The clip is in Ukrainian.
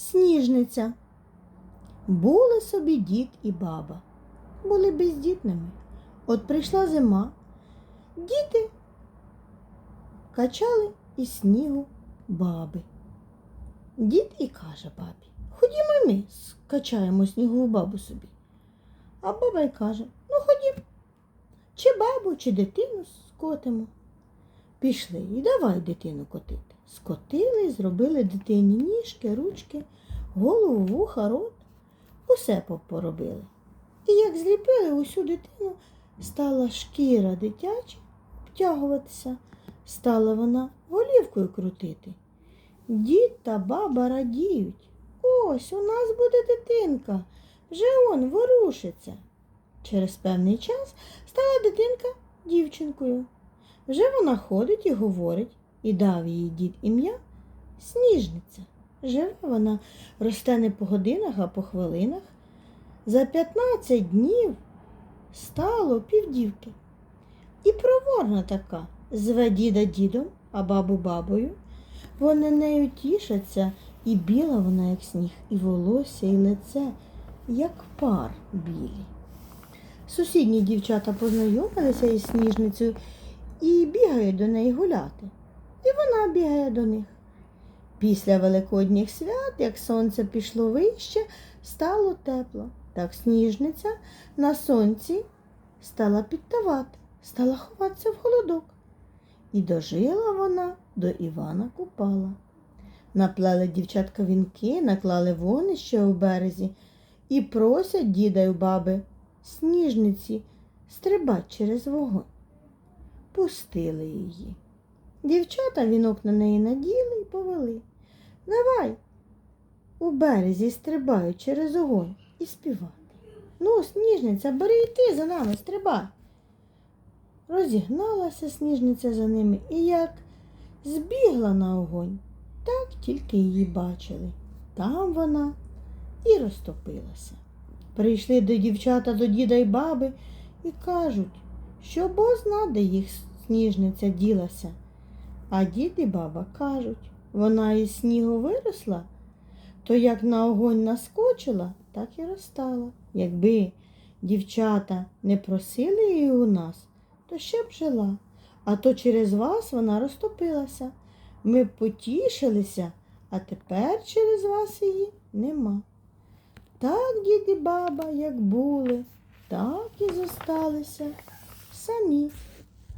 Сніжниця. Були собі дід і баба. Були бездітними. От прийшла зима. Діти качали із снігу баби. Дід і каже бабі, ходімо ми скачаємо снігову бабу собі. А баба й каже, ну ходім, чи бабу, чи дитину скотимо. Пішли і давай дитину котити. Скотили зробили дитині ніжки, ручки, голову, вуха, рот. Усе по- поробили. І як зліпили усю дитину, стала шкіра дитяча обтягуватися, стала вона голівкою крутити. Дід та баба радіють. Ось у нас буде дитинка, вже он ворушиться. Через певний час стала дитинка дівчинкою. Вже вона ходить і говорить, і дав їй дід ім'я Сніжниця. Живе вона, росте не по годинах, а по хвилинах. За 15 днів стало півдівки. І проворна така, зве діда дідом, а бабу бабою. Вони нею тішаться, і біла вона, як сніг, і волосся, і лице, як пар білі. Сусідні дівчата познайомилися із сніжницею і бігають до неї гуляти. І вона бігає до них. Після великодніх свят, як сонце пішло вище, стало тепло. Так сніжниця на сонці стала підтавати, стала ховатися в холодок. І дожила вона до Івана Купала. Наплели дівчатка вінки, наклали вонище у березі і просять діда й баби сніжниці стрибать через вогонь. Пустили її. Дівчата вінок на неї наділи і повели. Давай у березі стрибають через огонь і співати. Ну, сніжниця, бери і ти за нами, стрибай. Розігналася сніжниця за ними і як збігла на огонь, так тільки її бачили. Там вона і розтопилася. Прийшли до дівчата, до діда й баби і кажуть, що бозна, де їх сніжниця ділася. А дід і баба кажуть, вона із снігу виросла, то як на огонь наскочила, так і розтала. Якби дівчата не просили її у нас, то ще б жила, а то через вас вона розтопилася. Ми б потішилися, а тепер через вас її нема. Так дід і баба, як були, так і зосталися самі.